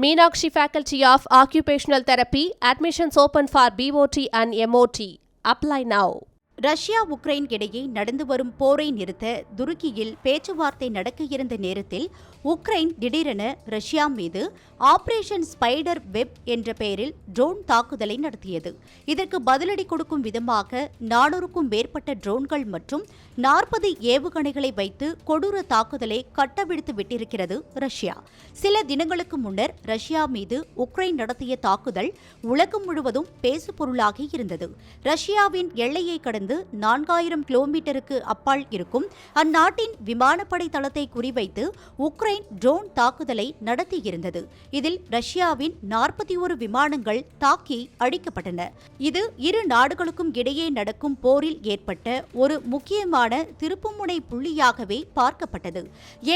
Meenakshi Faculty of Occupational Therapy, admissions open for BOT and MOT. Apply now. Russia Ukraine இடையே நடந்து வரும் போரை நிறுத்த துருக்கியில் பேச்சுவார்த்தை நடக்க இருந்த நேரத்தில் உக்ரைன் திடீரென ரஷ்யா மீது ஆபரேஷன் ஸ்பைடர் வெப் என்ற பெயரில் ட்ரோன் தாக்குதலை நடத்தியது. இதற்கு பதிலடி கொடுக்கும் விதமாக நானூறுக்கும் மேற்பட்ட ட்ரோன்கள் மற்றும் நாற்பது ஏவுகணைகளை வைத்து கொடூர தாக்குதலை கட்டவிழ்த்து விட்டிருக்கிறது ரஷ்யா. சில தினங்களுக்கு முன்னர் ரஷ்யா மீது உக்ரைன் நடத்திய தாக்குதல் உலகம் முழுவதும் பேசுபொருளாகி இருந்தது. ரஷ்யாவின் எல்லையை கடந்து இருந்து நான்காயிரம் கிலோமீட்டருக்கு அப்பால் இருக்கும். அந்நாட்டின் விமானப்படை தளத்தை குறிவைத்து உக்ரைன் ட்ரோன் தாக்குதலை நடத்தியிருந்தது. இதில் ரஷ்யாவின் நாற்பத்தி ஒரு விமானங்கள் தாக்கி அழிக்கப்பட்டன இது இரு நாடுகளுக்கும் இடையே நடக்கும் போரில் ஏற்பட்ட ஒரு முக்கியமான திருப்புமுனை புள்ளியாகவே பார்க்கப்பட்டது.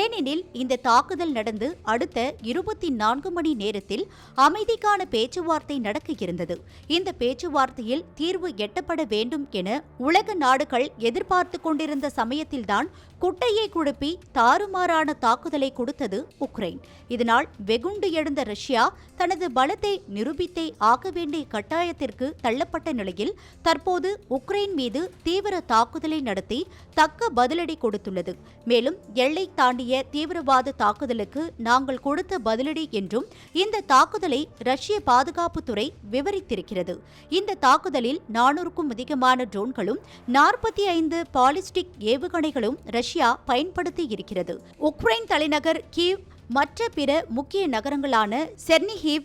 ஏனெனில் இந்த தாக்குதல் நடந்து அடுத்த இருபத்தி நான்கு மணி நேரத்தில் அமைதிக்கான பேச்சுவார்த்தை நடக்க இருந்தது இந்த பேச்சுவார்த்தையில் தீர்வு எட்டப்பட வேண்டும் என உலக நாடுகள் எதிர்பார்த்து கொண்டிருந்த சமயத்தில்தான் குட்டையை குழுப்பி தாறுமாறான தாக்குதலை கொடுத்தது உக்ரைன். இதனால் வெகுண்டு எழுந்த ரஷ்யா தனது பலத்தை நிரூபித்தே ஆக வேண்டிய கட்டாயத்திற்கு தள்ளப்பட்ட நிலையில் தற்போது உக்ரைன் மீது தீவிர தாக்குதலை நடத்தி தக்க பதிலடி கொடுத்துள்ளது. மேலும் எல்லை தாண்டிய தீவிரவாத தாக்குதலுக்கு நாங்கள் கொடுத்த பதிலடி என்றும் இந்த தாக்குதலை ரஷ்ய பாதுகாப்புத்துறை விவரித்திருக்கிறது. இந்த தாக்குதலில் நானூறுக்கும் அதிகமான ட்ரோன்களும் நாற்பத்தி ஐந்து பாலிஸ்டிக் ஏவுகணைகளும் ரஷ்யா பயன்படுத்தி இருக்கிறது. உக்ரைன் தலைநகர் கீவ் மற்ற பிற முக்கிய நகரங்களான செர்னிஹீவ்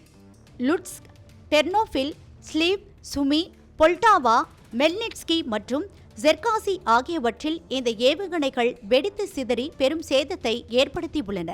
லுட்ஸ்க் டெர்னோஃபில் ஸ்லீவ் சுமி பொல்டாவா மெல்னிட்ஸ்கி மற்றும் ஜெர்காசி ஆகியவற்றில் இந்த ஏவுகணைகள் வெடித்து சிதறி பெரும் சேதத்தை ஏற்படுத்தியுள்ளன.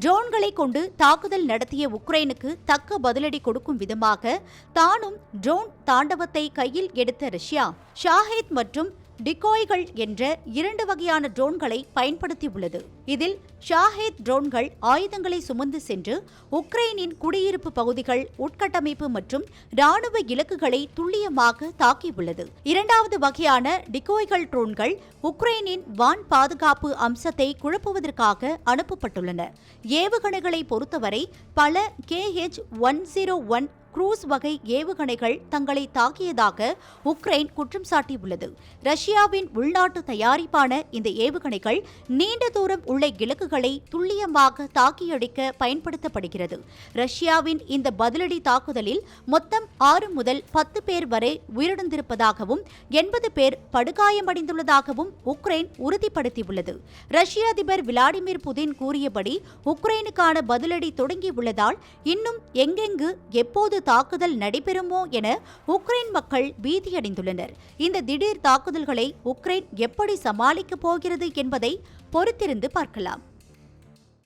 ட்ரோன்களை கொண்டு தாக்குதல் நடத்திய உக்ரைனுக்கு தக்க பதிலடி கொடுக்கும் விதமாக தானும் ட்ரோன் தாண்டவத்தை கையில் எடுத்த ரஷ்யா ஷாஹேத் மற்றும் டிகோய்கள் என்ற இரண்டு வகையான ட்ரோன்களை பயன்படுத்தியுள்ளது. இதில் ஷாஹேத் ட்ரோன்கள் ஆயுதங்களை சுமந்து சென்று உக்ரைனின் குடியிருப்பு பகுதிகள் உட்கட்டமைப்பு மற்றும் ராணுவ இலக்குகளை துல்லியமாக தாக்கியுள்ளது. இரண்டாவது வகையான டிகோய்கள் ட்ரோன்கள் உக்ரைனின் வான் பாதுகாப்பு அம்சத்தை குழப்புவதற்காக அனுப்பப்பட்டுள்ளன. ஏவுகணைகளை பொறுத்தவரை பல K H one zero one cruise வகை ஏவுகணைகள் தங்களை தாக்கியதாக உக்ரைன் குற்றம் சாட்டியுள்ளது. ரஷ்யாவின் உள்நாட்டு தயாரிப்பான இந்த ஏவுகணைகள் நீண்ட தூரம் உள்ள இலக்குகளை துல்லியமாக தாக்கியடிக்க பயன்படுத்தப்படுகிறது. ரஷ்யாவின் இந்த பதிலடி தாக்குதலில் மொத்தம் ஆறு முதல் பத்து பேர் வரை உயிரிழந்திருப்பதாகவும் எண்பது பேர் படுகாயமடைந்துள்ளதாகவும் உக்ரைன் உறுதிப்படுத்தியுள்ளது. ரஷ்ய அதிபர் விளாடிமிர் புதின் கூறியபடி உக்ரைனுக்கான பதிலடி தொடங்கியுள்ளதால் இன்னும் எங்கெங்கு எப்போது தாக்குதல் நடைபெறுமோ என உக்ரைன் மக்கள் பீதியடைந்துள்ளனர். இந்த திடீர் தாக்குதல்களை உக்ரைன் எப்படி சமாளிக்கப் போகிறது என்பதை பொறுத்திருந்து பார்க்கலாம்.